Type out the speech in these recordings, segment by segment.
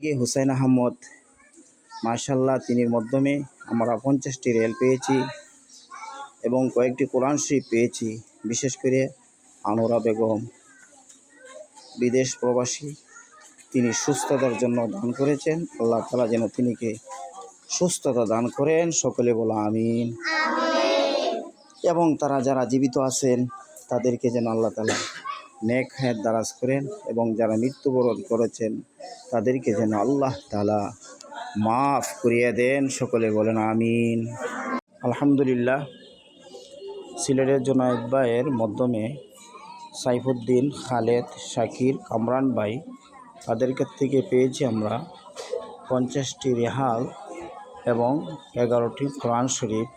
কে হুসাইন আহমদ মার্শাল্লাহ তিনির মাধ্যমে আমরা পঞ্চাশটি রেল পেয়েছি এবং কয়েকটি কোরআন শরীফ পেয়েছি বিশেষ করে আনোরা বেগম বিদেশ প্রবাসী। তিনি সুস্থতার জন্য দান করেছেন আল্লাহ তালা যেন তিনিকে সুস্থতা দান করেন সকলে বলা আমিন। এবং তারা যারা জীবিত আছেন তাদেরকে যেন আল্লাহ তালা নেক হায়াত দারাজ করেন এবং যারা মৃত্যুবরণ করেছেন, তাদেরকে যেন আল্লাহ তালা মাফ করিয়ে দেন। সকলে বলেন আমিন। আলহামদুলিল্লাহ, সিলেটের জোনায়েদ ভাইয়ের মাধ্যমে সাইফুদ্দিন, খালেদ, শাকির, কামরান ভাই, তাদের কাছ থেকে পেয়েছি আমরা পঞ্চাশটি রেহাল এবং এগারোটি কোরআন শরীফ,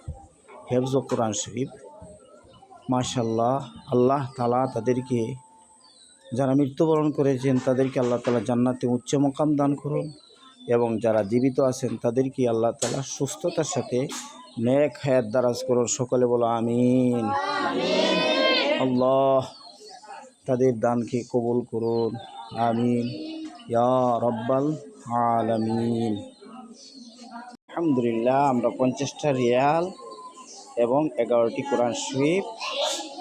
হেফজ কোরআন শরীফ। মাশাল্লাহ আল্লাহ তালা তাদেরকে যারা মৃত্যুবরণ করেছেন, তাদেরকে আল্লাহ তালা জান্নাতে উচ্চ মকাম দান করুন এবং যারা জীবিত আছেন তাদেরকে আল্লাহ তালা সুস্থতার সাথে নেক হায়াত দারাজ করুন। সকলে বলো, আমিন। আল্লাহ তাদের দানকে কবুল করুন। আমিন। রব্বাল আলামিন। আলহামদুলিল্লাহ, আমরা পঞ্চাশটা রিয়াল এবং এগারোটি কোরআন শরীফ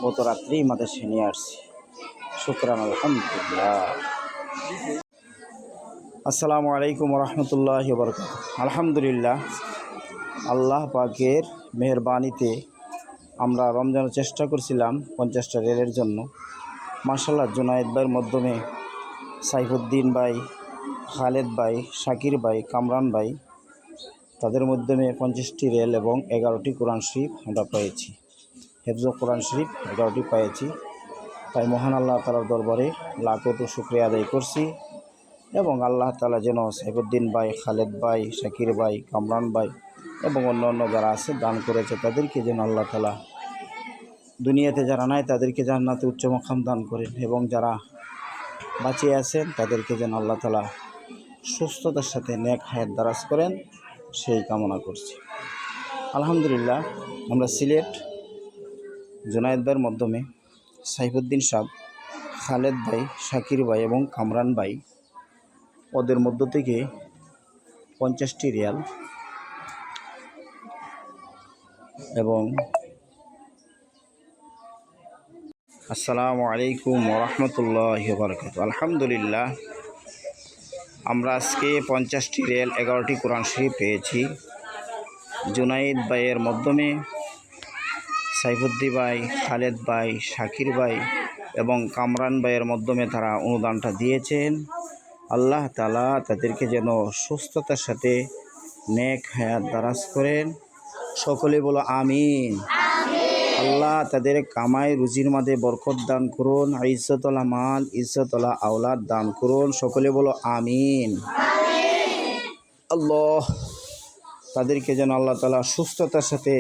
গত রাত্রি মাদ্রাসায় নিয়ে আসছি। শুক্রান, আলহামদুলিল্লাহ। আসসালামু আলাইকুম রহমতুল্লাহ আলহামদুলিল্লাহ, আল্লাহ পাকের মেহরবানিতে আমরা রমজানের চেষ্টা করছিলাম পঞ্চাশটা রেলের জন্য। মার্শাল্লাহ জুনায়েদ ভাইয়ের মাধ্যমে সাইফুদ্দিন ভাই, খালেদ ভাই, শাকির ভাই, কামরান ভাই, তাদের মাধ্যমে পঞ্চাশটি রেল এবং এগারোটি কোরআন শরীফ আমরা পেয়েছি। হেফজ কোরআন শরীফ এগারোটি পেয়েছি। তাই মহান আল্লাহ তালার দরবারে লাখো শুক্রিয়া আদায় করছি এবং আল্লাহ তালা যেন সাইফুদ্দিন ভাই, খালেদ ভাই, শাকির ভাই, কামরান ভাই এবং অন্য অন্য যারা আছে দান করেছে তাদেরকে যেন আল্লাহ তালা দুনিয়াতে যারা নাই তাদেরকে জান্নাতে উচ্চ মকাম দান করেন এবং যারা বাঁচিয়ে আছেন তাদেরকে যেন আল্লাহ তালা সুস্থতার সাথে নেক হায়াত দারাজ করেন, সেই কামনা করছি। আলহামদুলিল্লাহ আমরা সিলেট জুনায়েদ ভাইয়ের মাধ্যমে সাইফুদ্দিন সাহ, খালেদ ভাই, শাকির ভাই এবং কামরান ভাই, ওদের মধ্য থেকে পঞ্চাশটি রিয়াল এবং আসসালামু আলাইকুম ওরহমতুল্লাহ বরকাত আলহামদুলিল্লাহ, আমরা আজকে পঞ্চাশটি রেল এগারোটি কোরআন শরীফ পেয়েছি। জুনাইদ ভাইয়ের মাধ্যমে সাইফুদ্দি ভাই, খালেদ ভাই, শাকির ভাই এবং কামরান ভাইয়ের মাধ্যমে তারা অনুদানটা দিয়েছেন। আল্লাহ তালা তাদেরকে যেন সুস্থতার সাথে নেক হায়াত দারাজ করেন। সকলে বলো আমিন। আল্লাহ তাদের কামাই রুজির মাঝে বরকত দান করুন ইজ্জতলা মাল ইজ্জতলা আওলাদ দান করুন। সকলে বলো আমিন। আল্লাহ তাদেরকে যেন আল্লাহ তালা সুস্থতার সাথে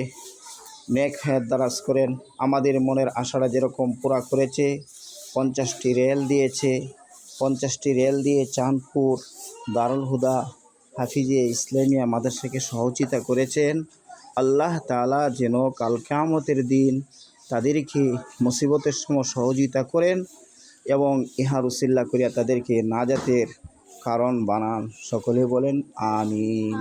নেক হায়াত দারাজ করেন। আমাদের মনের আশাটা যেরকম পুরা করেছে, পঞ্চাশটি রেল দিয়েছে, পঞ্চাশটি রেল দিয়ে চাঁদপুর, দারুল হুদা, হাফিজে ইসলামিয়া মাদ্রাসাকে সহযোগিতা করেছেন। আল্লাহ তালা যেন কাল কামতের দিন তাদেরকে মুসিবতের সময় সহযোগিতা করেন এবং ইহার উসিল্লা করিয়া তাদেরকে নাজাতের কারণ বানান। সকলে বলেন, আমিন।